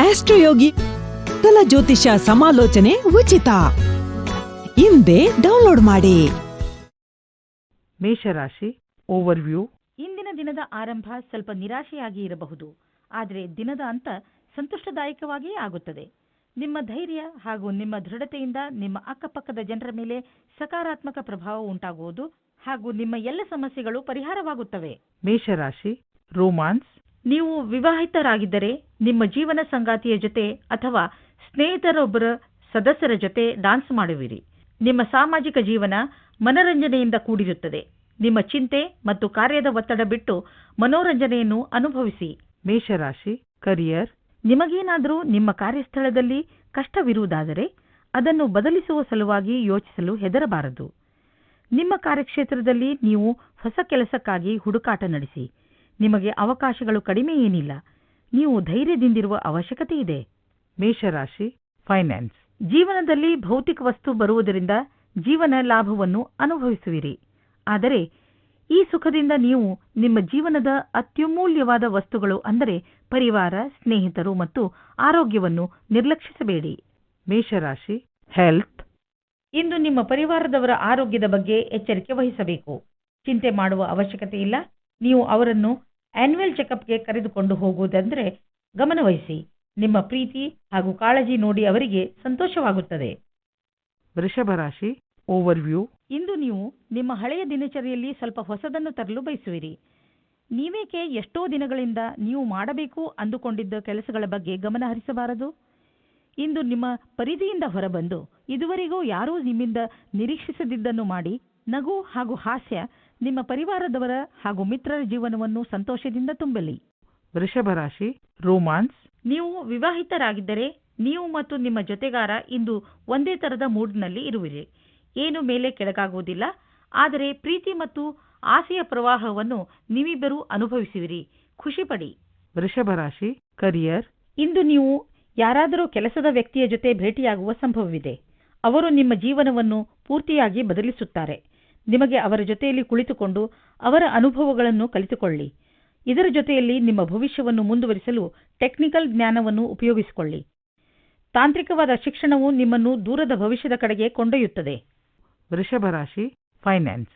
ಆಸ್ಟ್ರೋಯೋಗಿ ಕಲ ಜ್ಯೋತಿಷ ಸಮಾಲೋಚನೆ ಉಚಿತ. ಹಿಂದೆ ಡೌನ್ಲೋಡ್ ಮಾಡಿ. ಮೇಷರಾಶಿ ಓವರ್ವ್ಯೂ. ಇಂದಿನ ದಿನದ ಆರಂಭ ಸ್ವಲ್ಪ ನಿರಾಶೆಯಾಗಿ ಇರಬಹುದು. ಆದರೆ ದಿನದ ಅಂತ ಸಂತುಷ್ಟದಾಯಕವಾಗಿಯೇ ಆಗುತ್ತದೆ. ನಿಮ್ಮ ಧೈರ್ಯ ಹಾಗೂ ನಿಮ್ಮ ದೃಢತೆಯಿಂದ ನಿಮ್ಮ ಅಕ್ಕಪಕ್ಕದ ಜನರ ಮೇಲೆ ಸಕಾರಾತ್ಮಕ ಪ್ರಭಾವ ಉಂಟಾಗುವುದು ಹಾಗೂ ನಿಮ್ಮ ಎಲ್ಲ ಸಮಸ್ಯೆಗಳು ಪರಿಹಾರವಾಗುತ್ತವೆ. ಮೇಷರಾಶಿ ರೋಮಾನ್ಸ್. ನೀವು ವಿವಾಹಿತರಾಗಿದ್ದರೆ ನಿಮ್ಮ ಜೀವನ ಸಂಗಾತಿಯ ಜೊತೆ ಅಥವಾ ಸ್ನೇಹಿತರೊಬ್ಬರ ಸದಸ್ಯರ ಜೊತೆ ಡಾನ್ಸ್ ಮಾಡುವಿರಿ. ನಿಮ್ಮ ಸಾಮಾಜಿಕ ಜೀವನ ಮನರಂಜನೆಯಿಂದ ಕೂಡಿರುತ್ತದೆ. ನಿಮ್ಮ ಚಿಂತೆ ಮತ್ತು ಕಾರ್ಯದ ಒತ್ತಡ ಬಿಟ್ಟು ಮನೋರಂಜನೆಯನ್ನು ಅನುಭವಿಸಿ. ಮೇಷರಾಶಿ ಕರಿಯರ್ ನಿಮಗೇನಾದರೂ ನಿಮ್ಮ ಕಾರ್ಯಸ್ಥಳದಲ್ಲಿ ಕಷ್ಟವಿರುವುದಾದರೆ ಅದನ್ನು ಬದಲಿಸುವ ಸಲುವಾಗಿ ಯೋಚಿಸಲು ಹೆದರಬಾರದು. ನಿಮ್ಮ ಕಾರ್ಯಕ್ಷೇತ್ರದಲ್ಲಿ ನೀವು ಹೊಸ ಕೆಲಸಕ್ಕಾಗಿ ಹುಡುಕಾಟ ನಡೆಸಿ. ನಿಮಗೆ ಅವಕಾಶಗಳು ಕಡಿಮೆ ಏನಿಲ್ಲ. ನೀವು ಧೈರ್ಯದಿಂದಿರುವ ಅವಶ್ಯಕತೆ ಇದೆ. ಮೇಷರಾಶಿ ಫೈನಾನ್ಸ್ ಜೀವನದಲ್ಲಿ ಭೌತಿಕ ವಸ್ತು ಬರುವುದರಿಂದ ಜೀವನ ಲಾಭವನ್ನು ಅನುಭವಿಸುವಿರಿ. ಆದರೆ ಈ ಸುಖದಿಂದ ನೀವು ನಿಮ್ಮ ಜೀವನದ ಅತ್ಯಮೂಲ್ಯವಾದ ವಸ್ತುಗಳು ಅಂದರೆ ಪರಿವಾರ ಸ್ನೇಹಿತರು ಮತ್ತು ಆರೋಗ್ಯವನ್ನು ನಿರ್ಲಕ್ಷಿಸಬೇಡಿ. ಮೇಷರಾಶಿ ಹೆಲ್ತ್ ಇಂದು ನಿಮ್ಮ ಪರಿವಾರದವರ ಆರೋಗ್ಯದ ಬಗ್ಗೆ ಎಚ್ಚರಿಕೆ ವಹಿಸಬೇಕು. ಚಿಂತೆ ಮಾಡುವ ಅವಶ್ಯಕತೆ ಇಲ್ಲ. ನೀವು ಅವರನ್ನು ಆನ್ಯುವಲ್ ಚೆಕಪ್ಗೆ ಕರೆದುಕೊಂಡು ಹೋಗುವುದೆಂದರೆ ಗಮನವಹಿಸಿ. ನಿಮ್ಮ ಪ್ರೀತಿ ಹಾಗೂ ಕಾಳಜಿ ನೋಡಿ ಅವರಿಗೆ ಸಂತೋಷವಾಗುತ್ತದೆ. ವೃಷಭ ರಾಶಿ ಓವರ್ವ್ಯೂ ಇಂದು ನೀವು ನಿಮ್ಮ ಹಳೆಯ ದಿನಚರಿಯಲ್ಲಿ ಸ್ವಲ್ಪ ಹೊಸದನ್ನು ತರಲು ಬಯಸುವಿರಿ. ನೀವೇಕೆ ಎಷ್ಟೋ ದಿನಗಳಿಂದ ನೀವು ಮಾಡಬೇಕು ಅಂದುಕೊಂಡಿದ್ದ ಕೆಲಸಗಳ ಬಗ್ಗೆ ಗಮನ ಹರಿಸಬಾರದು? ಇಂದು ನಿಮ್ಮ ಪರಿಧಿಯಿಂದ ಹೊರಬಂದು ಇದುವರೆಗೂ ಯಾರೂ ನಿಮ್ಮಿಂದ ನಿರೀಕ್ಷಿಸದಿದ್ದನ್ನು ಮಾಡಿ ನಗು ಹಾಗೂ ಹಾಸ್ಯ ನಿಮ್ಮ ಪರಿವಾರದವರ ಹಾಗೂ ಮಿತ್ರರ ಜೀವನವನ್ನು ಸಂತೋಷದಿಂದ ತುಂಬಲಿ. ವೃಷಭ ರಾಶಿ ರೋಮಾನ್ಸ್. ನೀವು ವಿವಾಹಿತರಾಗಿದ್ದರೆ ನೀವು ಮತ್ತು ನಿಮ್ಮ ಜೊತೆಗಾರ ಇಂದು ಒಂದೇ ತರದ ಮೂಡ್ನಲ್ಲಿ ಇರುವಿರಿ. ಏನು ಮೇಲೆ ಕೆಳಗಾಗುವುದಿಲ್ಲ ಆದರೆ ಪ್ರೀತಿ ಮತ್ತು ಆಸೆಯ ಪ್ರವಾಹವನ್ನು ನೀವಿಬ್ಬರೂ ಅನುಭವಿಸುವಿರಿ. ಖುಷಿಪಡಿ. ವೃಷಭ ರಾಶಿ ಕರಿಯರ್. ಇಂದು ನೀವು ಯಾರಾದರೂ ಕೆಲಸದ ವ್ಯಕ್ತಿಯ ಜೊತೆ ಭೇಟಿಯಾಗುವ ಸಂಭವವಿದೆ. ಅವರು ನಿಮ್ಮ ಜೀವನವನ್ನು ಪೂರ್ತಿಯಾಗಿ ಬದಲಿಸುತ್ತಾರೆ. ನಿಮಗೆ ಅವರ ಜೊತೆಯಲ್ಲಿ ಕುಳಿತುಕೊಂಡು ಅವರ ಅನುಭವಗಳನ್ನು ಕಲಿತುಕೊಳ್ಳಿ. ಇದರ ಜೊತೆಯಲ್ಲಿ ನಿಮ್ಮ ಭವಿಷ್ಯವನ್ನು ಮುಂದುವರಿಸಲು ಟೆಕ್ನಿಕಲ್ ಜ್ಞಾನವನ್ನು ಉಪಯೋಗಿಸಿಕೊಳ್ಳಿ. ತಾಂತ್ರಿಕವಾದ ಶಿಕ್ಷಣವು ನಿಮ್ಮನ್ನು ದೂರದ ಭವಿಷ್ಯದ ಕಡೆಗೆ ಕೊಂಡೊಯ್ಯುತ್ತದೆ. ವೃಷಭರಾಶಿ ಫೈನಾನ್ಸ್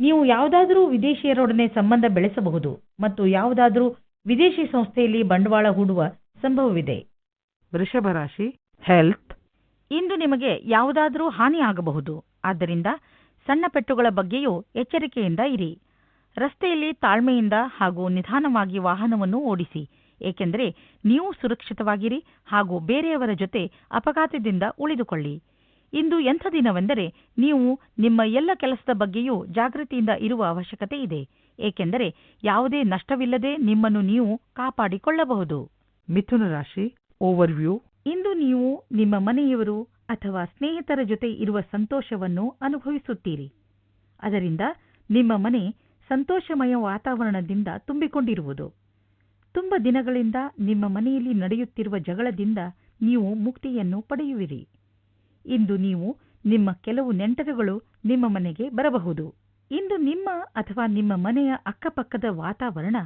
ನೀವು ಯಾವುದಾದರೂ ವಿದೇಶಿಯರೊಡನೆ ಸಂಬಂಧ ಬೆಳೆಸಬಹುದು ಮತ್ತು ಯಾವುದಾದರೂ ವಿದೇಶಿ ಸಂಸ್ಥೆಯಲ್ಲಿ ಬಂಡವಾಳ ಹೂಡುವ ಸಂಭವವಿದೆ. ವೃಷಭರಾಶಿ ಹೆಲ್ತ್ ಇಂದು ನಿಮಗೆ ಯಾವುದಾದರೂ ಹಾನಿ ಆಗಬಹುದು ಆದ್ದರಿಂದ ಸಣ್ಣ ಪೆಟ್ಟುಗಳ ಬಗ್ಗೆಯೂ ಎಚ್ಚರಿಕೆಯಿಂದ ಇರಿ. ರಸ್ತೆಯಲ್ಲಿ ತಾಳ್ಮೆಯಿಂದ ಹಾಗೂ ನಿಧಾನವಾಗಿ ವಾಹನವನ್ನು ಓಡಿಸಿ. ಏಕೆಂದರೆ ನೀವು ಸುರಕ್ಷಿತವಾಗಿರಿ ಹಾಗೂ ಬೇರೆಯವರ ಜೊತೆ ಅಪಘಾತದಿಂದ ಉಳಿದುಕೊಳ್ಳಿ. ಇಂದು ಎಂಥ ದಿನವೆಂದರೆ ನೀವು ನಿಮ್ಮ ಎಲ್ಲ ಕೆಲಸದ ಬಗ್ಗೆಯೂ ಜಾಗೃತಿಯಿಂದ ಇರುವ ಅವಶ್ಯಕತೆ ಇದೆ. ಏಕೆಂದರೆ ಯಾವುದೇ ನಷ್ಟವಿಲ್ಲದೆ ನಿಮ್ಮನ್ನು ನೀವು ಕಾಪಾಡಿಕೊಳ್ಳಬಹುದು. ಮಿಥುನ ರಾಶಿ ಓವರ್ವ್ಯೂ ಇಂದು ನೀವು ನಿಮ್ಮ ಮನೆಯವರು ಅಥವಾ ಸ್ನೇಹಿತರ ಜೊತೆ ಇರುವ ಸಂತೋಷವನ್ನು ಅನುಭವಿಸುತ್ತೀರಿ. ಅದರಿಂದ ನಿಮ್ಮ ಮನೆ ಸಂತೋಷಮಯ ವಾತಾವರಣದಿಂದ ತುಂಬಿಕೊಂಡಿರುವುದು. ತುಂಬ ದಿನಗಳಿಂದ ನಿಮ್ಮ ಮನೆಯಲ್ಲಿ ನಡೆಯುತ್ತಿರುವ ಜಗಳದಿಂದ ನೀವು ಮುಕ್ತಿಯನ್ನು ಪಡೆಯುವಿರಿ. ಇಂದು ನೀವು ನಿಮ್ಮ ಕೆಲವು ನೆಂಟರುಗಳು ನಿಮ್ಮ ಮನೆಗೆ ಬರಬಹುದು. ಇಂದು ನಿಮ್ಮ ಅಥವಾ ನಿಮ್ಮ ಮನೆಯ ಅಕ್ಕಪಕ್ಕದ ವಾತಾವರಣ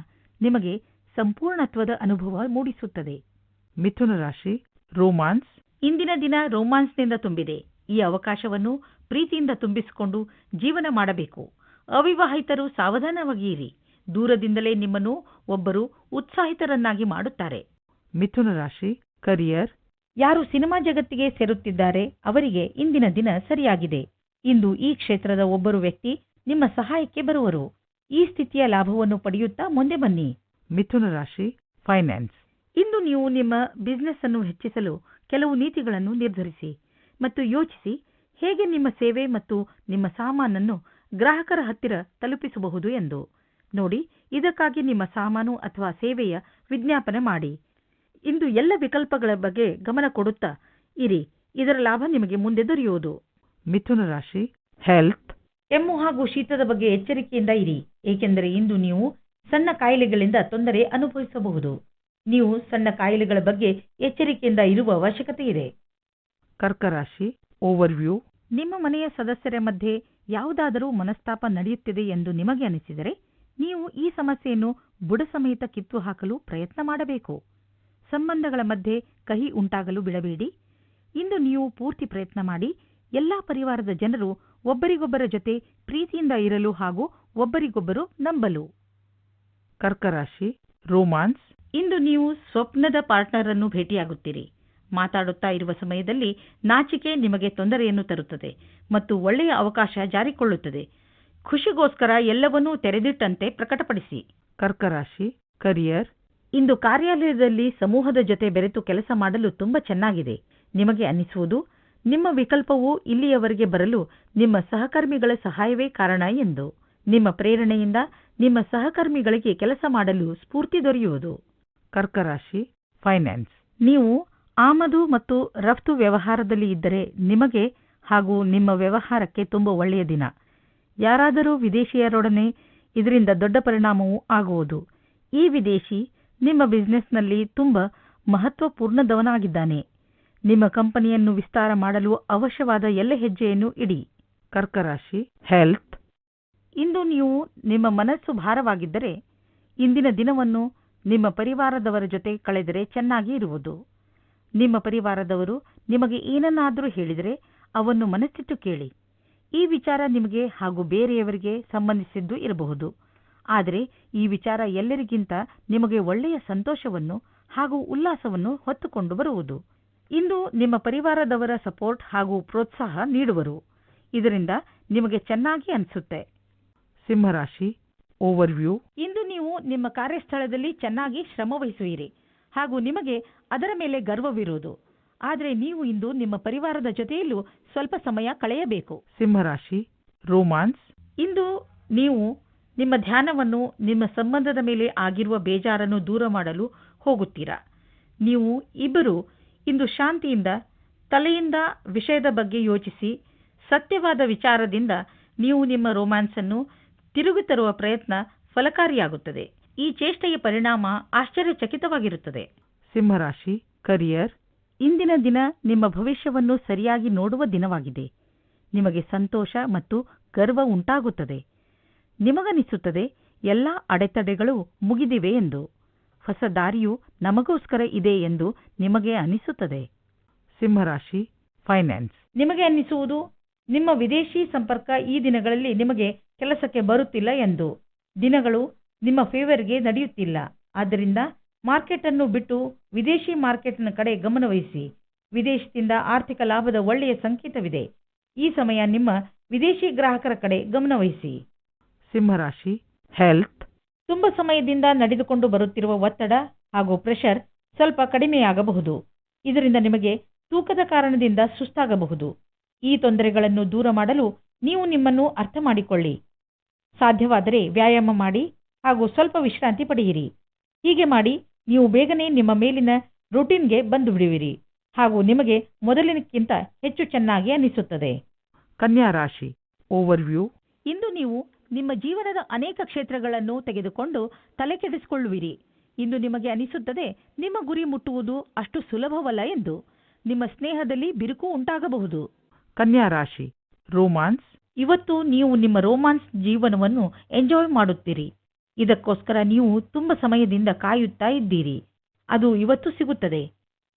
ನಿಮಗೆ ಸಂಪೂರ್ಣತ್ವದ ಅನುಭವ ಮೂಡಿಸುತ್ತದೆ. ಮಿಥುನ ರಾಶಿ, ರೋಮಾನ್ಸ್ ಇಂದಿನ ದಿನ ರೋಮಾನ್ಸ್ನಿಂದ ತುಂಬಿದೆ. ಈ ಅವಕಾಶವನ್ನು ಪ್ರೀತಿಯಿಂದ ತುಂಬಿಸಿಕೊಂಡು ಜೀವನ ಮಾಡಬೇಕು. ಅವಿವಾಹಿತರು ಸಾವಧಾನವಾಗಿರಿ ದೂರದಿಂದಲೇ ನಿಮ್ಮನ್ನು ಒಬ್ಬರು ಉತ್ಸಾಹಿತರನ್ನಾಗಿ ಮಾಡುತ್ತಾರೆ. ಮಿಥುನ ರಾಶಿ ಕರಿಯರ್ ಯಾರು ಸಿನಿಮಾ ಜಗತ್ತಿಗೆ ಸೇರುತ್ತಿದ್ದಾರೆ ಅವರಿಗೆ ಇಂದಿನ ದಿನ ಸರಿಯಾಗಿದೆ. ಇಂದು ಈ ಕ್ಷೇತ್ರದ ಒಬ್ಬರು ವ್ಯಕ್ತಿ ನಿಮ್ಮ ಸಹಾಯಕ್ಕೆ ಬರುವರು. ಈ ಸ್ಥಿತಿಯ ಲಾಭವನ್ನು ಪಡೆಯುತ್ತಾ ಮುಂದೆ ಬನ್ನಿ. ಮಿಥುನ ರಾಶಿ ಫೈನಾನ್ಸ್ ಇಂದು ನೀವು ನಿಮ್ಮ ಬಿಸಿನೆಸ್ ಅನ್ನು ಹೆಚ್ಚಿಸಲು ಕೆಲವು ನೀತಿಗಳನ್ನು ನಿರ್ಧರಿಸಿ ಮತ್ತು ಯೋಚಿಸಿ ಹೇಗೆ ನಿಮ್ಮ ಸೇವೆ ಮತ್ತು ನಿಮ್ಮ ಸಾಮಾನನ್ನು ಗ್ರಾಹಕರ ಹತ್ತಿರ ತಲುಪಿಸಬಹುದು ಎಂದು. ನೋಡಿ ಇದಕ್ಕಾಗಿ ನಿಮ್ಮ ಸಾಮಾನು ಅಥವಾ ಸೇವೆಯ ವಿಜ್ಞಾಪನೆ ಮಾಡಿ. ಇಂದು ಎಲ್ಲ ವಿಕಲ್ಪಗಳ ಬಗ್ಗೆ ಗಮನ ಕೊಡುತ್ತಾ ಇರಿ ಇದರ ಲಾಭ ನಿಮಗೆ ಮುಂದೆ ದೊರೆಯುವುದು. ಮಿಥುನ ರಾಶಿ ಹೆಲ್ತ್ ಕೆಮ್ಮು ಹಾಗೂ ಶೀತದ ಬಗ್ಗೆ ಎಚ್ಚರಿಕೆಯಿಂದ ಇರಿ ಏಕೆಂದರೆ ಇಂದು ನೀವು ಸಣ್ಣ ಕಾಯಿಲೆಗಳಿಂದ ತೊಂದರೆ ಅನುಭವಿಸಬಹುದು. ನೀವು ಸಣ್ಣ ಕಾಯಿಲೆಗಳ ಬಗ್ಗೆ ಎಚ್ಚರಿಕೆಯಿಂದ ಇರುವ ಅವಶ್ಯಕತೆ ಇದೆ. ಕರ್ಕರಾಶಿ ಓವರ್ವ್ಯೂ ನಿಮ್ಮ ಮನೆಯ ಸದಸ್ಯರ ಮಧ್ಯೆ ಯಾವುದಾದರೂ ಮನಸ್ತಾಪ ನಡೆಯುತ್ತಿದೆ ಎಂದು ನಿಮಗೆ ಅನಿಸಿದರೆ ನೀವು ಈ ಸಮಸ್ಯೆಯನ್ನು ಬುಡ ಸಮೇತ ಕಿತ್ತು ಹಾಕಲು ಪ್ರಯತ್ನ ಮಾಡಬೇಕು. ಸಂಬಂಧಗಳ ಮಧ್ಯೆ ಕಹಿ ಉಂಟಾಗಲು ಬಿಡಬೇಡಿ. ಇಂದು ನೀವು ಪೂರ್ತಿ ಪ್ರಯತ್ನ ಮಾಡಿ ಎಲ್ಲಾ ಪರಿವಾರದ ಜನರು ಒಬ್ಬರಿಗೊಬ್ಬರ ಜೊತೆ ಪ್ರೀತಿಯಿಂದ ಇರಲು ಹಾಗೂ ಒಬ್ಬರಿಗೊಬ್ಬರು ನಂಬಲು. ಕರ್ಕ ರಾಶಿ ರೋಮಾನ್ಸ್. ಇಂದು ನೀವು ಸ್ವಪ್ನದ ಪಾರ್ಟ್ನರ್ ಅನ್ನು ಭೇಟಿಯಾಗುತ್ತೀರಿ. ಮಾತಾಡುತ್ತಾ ಇರುವ ಸಮಯದಲ್ಲಿ ನಾಚಿಕೆ ನಿಮಗೆ ತೊಂದರೆಯನ್ನು ತರುತ್ತದೆ ಮತ್ತು ಒಳ್ಳೆಯ ಅವಕಾಶ ಜಾರಿಕೊಳ್ಳುತ್ತದೆ. ಖುಷಿಗೋಸ್ಕರ ಎಲ್ಲವನ್ನೂ ತೆರೆದಿಟ್ಟಂತೆ ಪ್ರಕಟಪಡಿಸಿ. ಕರ್ಕರಾಶಿ ಕರಿಯರ್. ಇಂದು ಕಾರ್ಯಾಲಯದಲ್ಲಿ ಸಮೂಹದ ಜೊತೆ ಬೆರೆತು ಕೆಲಸ ಮಾಡಲು ತುಂಬಾ ಚೆನ್ನಾಗಿದೆ. ನಿಮಗೆ ಅನ್ನಿಸುವುದು ನಿಮ್ಮ ವಿಕಲ್ಪವು ಇಲ್ಲಿಯವರೆಗೆ ಬರಲು ನಿಮ್ಮ ಸಹಕರ್ಮಿಗಳ ಸಹಾಯವೇ ಕಾರಣ ಎಂದು. ನಿಮ್ಮ ಪ್ರೇರಣೆಯಿಂದ ನಿಮ್ಮ ಸಹಕರ್ಮಿಗಳಿಗೆ ಕೆಲಸ ಮಾಡಲು ಸ್ಫೂರ್ತಿ ದೊರೆಯುವುದು. ಕರ್ಕರಾಶಿ ಫೈನಾನ್ಸ್ ನೀವು ಆಮದು ಮತ್ತು ರಫ್ತು ವ್ಯವಹಾರದಲ್ಲಿ ಇದ್ದರೆ ನಿಮಗೆ ಹಾಗೂ ನಿಮ್ಮ ವ್ಯವಹಾರಕ್ಕೆ ತುಂಬ ಒಳ್ಳೆಯ ದಿನ. ಯಾರಾದರೂ ವಿದೇಶಿಯರೊಡನೆ ಇದರಿಂದ ದೊಡ್ಡ ಪರಿಣಾಮವೂ ಆಗುವುದು. ಈ ವಿದೇಶಿ ನಿಮ್ಮ ಬಿಸಿನೆಸ್ನಲ್ಲಿ ತುಂಬ ಮಹತ್ವಪೂರ್ಣದವನಾಗಿದ್ದಾನೆ. ನಿಮ್ಮ ಕಂಪನಿಯನ್ನು ವಿಸ್ತಾರ ಮಾಡಲು ಅವಶ್ಯವಾದ ಎಲ್ಲ ಹೆಜ್ಜೆಯನ್ನು ಇಡಿ. ಕರ್ಕರಾಶಿ ಹೆಲ್ತ್ ಇಂದು ನೀವು ನಿಮ್ಮ ಮನಸ್ಸು ಭಾರವಾಗಿದ್ದರೆ ಇಂದಿನ ದಿನವನ್ನು ನಿಮ್ಮ ಪರಿವಾರದವರ ಜೊತೆ ಕಳೆದರೆ ಚೆನ್ನಾಗಿ ಇರುವುದು. ನಿಮ್ಮ ಪರಿವಾರದವರು ನಿಮಗೆ ಏನನ್ನಾದರೂ ಹೇಳಿದರೆ ಅವನ್ನು ಮನಸ್ಸಿಟ್ಟು ಕೇಳಿ. ಈ ವಿಚಾರ ನಿಮಗೆ ಹಾಗೂ ಬೇರೆಯವರಿಗೆ ಸಂಬಂಧಿಸಿದ್ದು ಇರಬಹುದು. ಆದರೆ ಈ ವಿಚಾರ ಎಲ್ಲರಿಗಿಂತ ನಿಮಗೆ ಒಳ್ಳೆಯ ಸಂತೋಷವನ್ನು ಹಾಗೂ ಉಲ್ಲಾಸವನ್ನು ಹೊತ್ತುಕೊಂಡು ಬರುವುದು. ಇಂದು ನಿಮ್ಮ ಪರಿವಾರದವರ ಸಪೋರ್ಟ್ ಹಾಗೂ ಪ್ರೋತ್ಸಾಹ ನೀಡುವರು. ಇದರಿಂದ ನಿಮಗೆ ಚೆನ್ನಾಗಿ ಅನಿಸುತ್ತೆ. ಸಿಂಹರಾಶಿ ಓವರ್ವ್ಯೂ ಇಂದು ನೀವು ನಿಮ್ಮ ಕಾರ್ಯಸ್ಥಳದಲ್ಲಿ ಚೆನ್ನಾಗಿ ಶ್ರಮವಹಿಸುವಿರಿ ಹಾಗೂ ನಿಮಗೆ ಅದರ ಮೇಲೆ ಗರ್ವವಿರುವುದು. ಆದರೆ ನೀವು ಇಂದು ನಿಮ್ಮ ಪರಿವಾರದ ಜೊತೆಯಲ್ಲೂ ಸ್ವಲ್ಪ ಸಮಯ ಕಳೆಯಬೇಕು. ಸಿಂಹರಾಶಿ ರೋಮಾನ್ಸ್ ಇಂದು ನೀವು ನಿಮ್ಮ ಧ್ಯಾನವನ್ನು ನಿಮ್ಮ ಸಂಬಂಧದ ಮೇಲೆ ಆಗಿರುವ ಬೇಜಾರನ್ನು ದೂರ ಮಾಡಲು ಹೋಗುತ್ತೀರಾ? ನೀವು ಇಬ್ಬರು ಇಂದು ಶಾಂತಿಯಿಂದ ತಲೆಯಿಂದ ವಿಷಯದ ಬಗ್ಗೆ ಯೋಚಿಸಿ ಸತ್ಯವಾದ ವಿಚಾರದಿಂದ ನೀವು ನಿಮ್ಮ ರೋಮ್ಯಾನ್ಸ್ ಅನ್ನು ತಿರುಗಿ ತರುವ ಪ್ರಯತ್ನ ಫಲಕಾರಿಯಾಗುತ್ತದೆ. ಈ ಚೇಷ್ಟೆಯ ಪರಿಣಾಮ ಆಶ್ಚರ್ಯಚಕಿತವಾಗಿರುತ್ತದೆ. ಸಿಂಹರಾಶಿ ಕರಿಯರ್ ಇಂದಿನ ದಿನ ನಿಮ್ಮ ಭವಿಷ್ಯವನ್ನು ಸರಿಯಾಗಿ ನೋಡುವ ದಿನವಾಗಿದೆ. ನಿಮಗೆ ಸಂತೋಷ ಮತ್ತು ಗರ್ವ ಉಂಟಾಗುತ್ತದೆ. ನಿಮಗನಿಸುತ್ತದೆ ಎಲ್ಲ ಅಡೆತಡೆಗಳು ಮುಗಿದಿವೆ ಎಂದು. ಹೊಸ ದಾರಿಯು ನಮಗೋಸ್ಕರ ಇದೆ ಎಂದು ನಿಮಗೆ ಅನಿಸುತ್ತದೆ. ಸಿಂಹರಾಶಿ ಫೈನಾನ್ಸ್ ನಿಮಗೆ ಅನ್ನಿಸುವುದು ನಿಮ್ಮ ವಿದೇಶಿ ಸಂಪರ್ಕ ಈ ದಿನಗಳಲ್ಲಿ ನಿಮಗೆ ಕೆಲಸಕ್ಕೆ ಬರುತ್ತಿಲ್ಲ ಎಂದು. ದಿನಗಳು ನಿಮ್ಮ ಫೇವರ್ಗೆ ನಡೆಯುತ್ತಿಲ್ಲ. ಆದ್ದರಿಂದ ಮಾರ್ಕೆಟ್ ಅನ್ನು ಬಿಟ್ಟು ವಿದೇಶಿ ಮಾರ್ಕೆಟ್ನ ಕಡೆ ಗಮನವಹಿಸಿ. ವಿದೇಶದಿಂದ ಆರ್ಥಿಕ ಲಾಭದ ಒಳ್ಳೆಯ ಸಂಕೇತವಿದೆ. ಈ ಸಮಯ ನಿಮ್ಮ ವಿದೇಶಿ ಗ್ರಾಹಕರ ಕಡೆ ಗಮನವಹಿಸಿ. ಸಿಂಹರಾಶಿ ಹೆಲ್ತ್ ತುಂಬ ಸಮಯದಿಂದ ನಡೆದುಕೊಂಡು ಬರುತ್ತಿರುವ ಒತ್ತಡ ಹಾಗೂ ಪ್ರೆಷರ್ ಸ್ವಲ್ಪ ಕಡಿಮೆಯಾಗಬಹುದು. ಇದರಿಂದ ನಿಮಗೆ ತೂಕದ ಕಾರಣದಿಂದ ಸುಸ್ತಾಗಬಹುದು. ಈ ತೊಂದರೆಗಳನ್ನು ದೂರ ಮಾಡಲು ನೀವು ನಿಮ್ಮನ್ನು ಅರ್ಥ ಮಾಡಿಕೊಳ್ಳಿ ಸಾಧ್ಯವಾದರೆ ವ್ಯಾಯಾಮ ಮಾಡಿ ಹಾಗೂ ಸ್ವಲ್ಪ ವಿಶ್ರಾಂತಿ ಪಡೆಯಿರಿ. ಹೀಗೆ ಮಾಡಿ ನೀವು ಬೇಗನೆ ನಿಮ್ಮ ಮೇಲಿನ ರುಟೀನ್ಗೆ ಬಂದು ಬಿಡುವಿರಿ ಹಾಗೂ ನಿಮಗೆ ಮೊದಲಿನಕ್ಕಿಂತ ಹೆಚ್ಚು ಚೆನ್ನಾಗಿ ಅನಿಸುತ್ತದೆ ಕನ್ಯಾ ರಾಶಿ ಓವರ್ವ್ಯೂ ಇಂದು ನೀವು ನಿಮ್ಮ ಜೀವನದ ಅನೇಕ ಕ್ಷೇತ್ರಗಳನ್ನು ತೆಗೆದುಕೊಂಡು ತಲೆ ಕೆಡಿಸಿಕೊಳ್ಳುವಿರಿ. ಇಂದು ನಿಮಗೆ ಅನಿಸುತ್ತದೆ ನಿಮ್ಮ ಗುರಿ ಮುಟ್ಟುವುದು ಅಷ್ಟು ಸುಲಭವಲ್ಲ ಎಂದು. ನಿಮ್ಮ ಸ್ನೇಹದಲ್ಲಿ ಬಿರುಕು ಉಂಟಾಗಬಹುದು. ಕನ್ಯಾ ರಾಶಿ ರೋಮಾನ್ಸ್ ಇವತ್ತು ನೀವು ನಿಮ್ಮ ರೋಮಾನ್ಸ್ ಜೀವನವನ್ನು ಎಂಜಾಯ್ ಮಾಡುತ್ತೀರಿ. ಇದಕ್ಕೋಸ್ಕರ ನೀವು ತುಂಬ ಸಮಯದಿಂದ ಕಾಯುತ್ತಾ ಇದ್ದೀರಿ. ಅದು ಇವತ್ತು ಸಿಗುತ್ತದೆ.